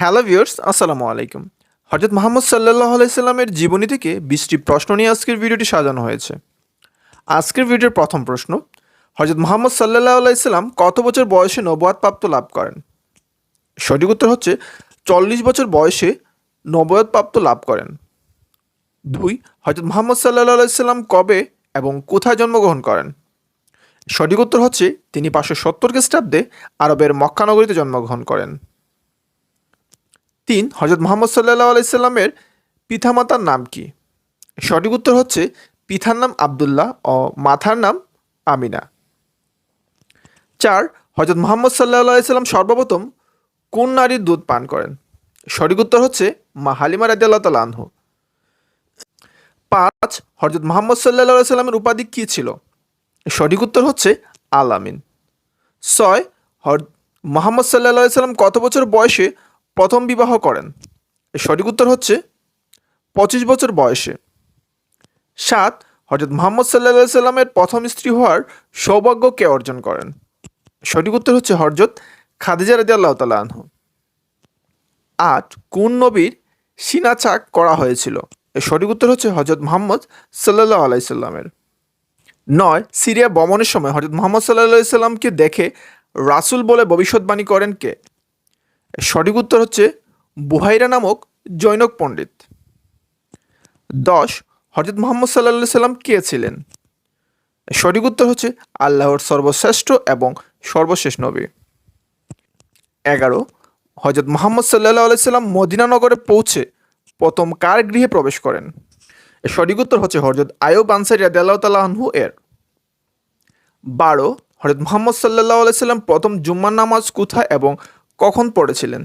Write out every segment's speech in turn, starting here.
Hello viewers, আসসালামু আলাইকুম। হজরত মোহাম্মদ সাল্লাহ আলাইসাল্লামের জীবনী থেকে বিশটি প্রশ্ন নিয়ে আজকের ভিডিওটি সাজানো হয়েছে। আজকের ভিডিওর প্রথম প্রশ্ন হজরত মোহাম্মদ সাল্লাহ আলাইসাল্লাম কত বছর বয়সে নবয়াত প্রাপ্ত লাভ করেন? সঠিক উত্তর হচ্ছে চল্লিশ বছর বয়সে নবয়াত প্রাপ্ত লাভ করেন। দুই হজরত মোহাম্মদ সাল্লাহ আলাইসাল্লাম কবে এবং কোথায় জন্মগ্রহণ করেন? সঠিক উত্তর হচ্ছে তিনি পাঁচশো সত্তর খ্রিস্টাব্দে আরবের মক্কানগরীতে জন্মগ্রহণ করেন। তিন হজরত মোহাম্মদ সাল্লাহ আলাইসাল্লামের পিতামাতার নাম কি? সঠিক উত্তর হচ্ছে পিতার নাম আবদুল্লাহ ও মাথার নাম আমিনা। চার হজরত মোহাম্মদ সাল্লাহ আলাইসাল্লাম সর্বপ্রথম কোন নারীর দুধ পান করেন? সঠিক উত্তর হচ্ছে মা হালিমা রাজি আল্লাহ তালা আনহু। পাঁচ হজরত মোহাম্মদ সাল্লাহ সাল্লামের উপাধি কী ছিল? সঠিক উত্তর হচ্ছে আল আমিন। ছয় হর মোহাম্মদ সাল্লাহ সাল্লাম কত বছর বয়সে প্রথম বিবাহ করেন। এর সঠিক উত্তর হচ্ছে পঁচিশ বছর বয়সে। সাত হজরত মোহাম্মদ সাল্লাহ সাল্লামের প্রথম স্ত্রী হওয়ার সৌভাগ্য কে অর্জন করেন। সঠিক উত্তর হচ্ছে হরজত খাদিজা রাজি আল্লাহ তালা আট, কোন নবীর সিনাচাক করা হয়েছিল? এর সঠিক উত্তর হচ্ছে হজরত মোহাম্মদ সাল্লাহ আলাইসাল্লামের নয়, সিরিয়া বমনের সময় হজরত মোহাম্মদ সাল্লাহ সাল্লামকে দেখে রাসূল বলে ভবিষ্যৎবাণী করেন কে? সঠিক উত্তর হচ্ছে বুহাইরা নামক জৈনক পণ্ডিত। দশ, হজরত মোহাম্মদ সাল্লাহ সাল্লাম কে ছিলেন? সঠিক উত্তর হচ্ছে আল্লাহর সর্বশ্রেষ্ঠ এবং সর্বশেষ নবী। এগারো, হজরত মোহাম্মদ সাল্লাহ আলাইসাল্লাম মদিনা পৌঁছে প্রথম কার গৃহে প্রবেশ করেন? সঠিক উত্তর হচ্ছে হজরত আয়ুব আনসারি রাদি আল্লাহ তালাহু এর। বারো, হজরত মোহাম্মদ সাল্লাহ আলাইসাল্লাম প্রথম জুম্মার নামাজ কোথায় এবং কখন পড়েছিলেন?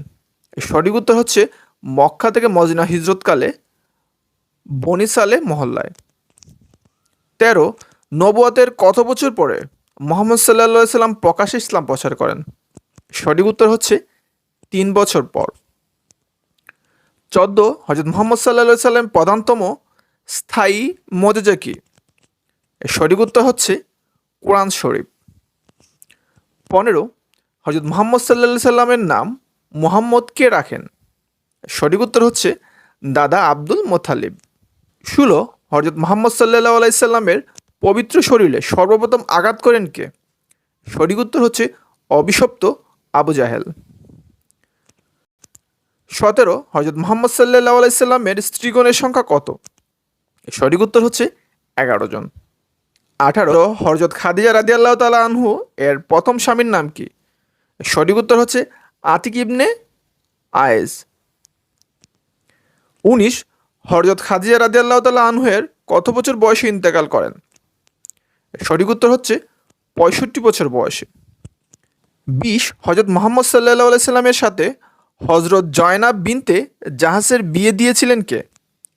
সঠিক উত্তর হচ্ছে মক্কা থেকে মদিনা হিজরতকালে বনিসালে মহল্লায়। তেরো, নবুয়াতের কত বছর পরে মোহাম্মদ সাল্লাহ সাল্লাম প্রকাশ্যে ইসলাম প্রচার করেন? সঠিক উত্তর হচ্ছে তিন বছর পর। চোদ্দ হজরত মোহাম্মদ সাল্লা সাল্লাম প্রধানতম স্থায়ী মজেজা কি? সঠিক উত্তর হচ্ছে কোরআন শরীফ। পনেরো হজরত মোহাম্মদ সাল্লা সাল্লামের নাম মোহাম্মদ কে রাখেন? সঠিক উত্তর হচ্ছে দাদা আব্দুল মোতালিব। ষোলো হজরত মোহাম্মদ সাল্লাহ আলাইসাল্লামের পবিত্র শরীরে সর্বপ্রথম আঘাত করেন কে? সঠিক উত্তর হচ্ছে অবিশপ্ত আবু জাহেল। সতেরো হজরত মোহাম্মদ সাল্লাহ আলাইসাল্লামের স্ত্রীগণের সংখ্যা কত? সঠিক উত্তর হচ্ছে এগারো জন। আঠারো হরজত খাদিজা রাদি আল্লাহ তালা আনহু এর প্রথম স্বামীর নাম কি? সঠিক উত্তর হচ্ছে আতিক ইবনে আয়েজ উনিশ হরজত খাদিজা রাদি আল্লাহ তালা আনহুয়ের কত বছর বয়সে ইন্তেকাল করেন? সঠিক উত্তর হচ্ছে পঁয়ষট্টি বছর বয়সে। বিশ হজরত মোহাম্মদ সাল্লাহ আলাইসাল্লামের সাথে হজরত জয়নাব বিনতে জাহাজের বিয়ে দিয়েছিলেন কে?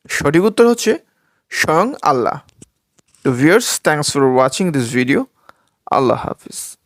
সঠিক উত্তর হচ্ছে স্বয়ং আল্লাহ। তো viewers thanks for watching this video Allah Hafiz.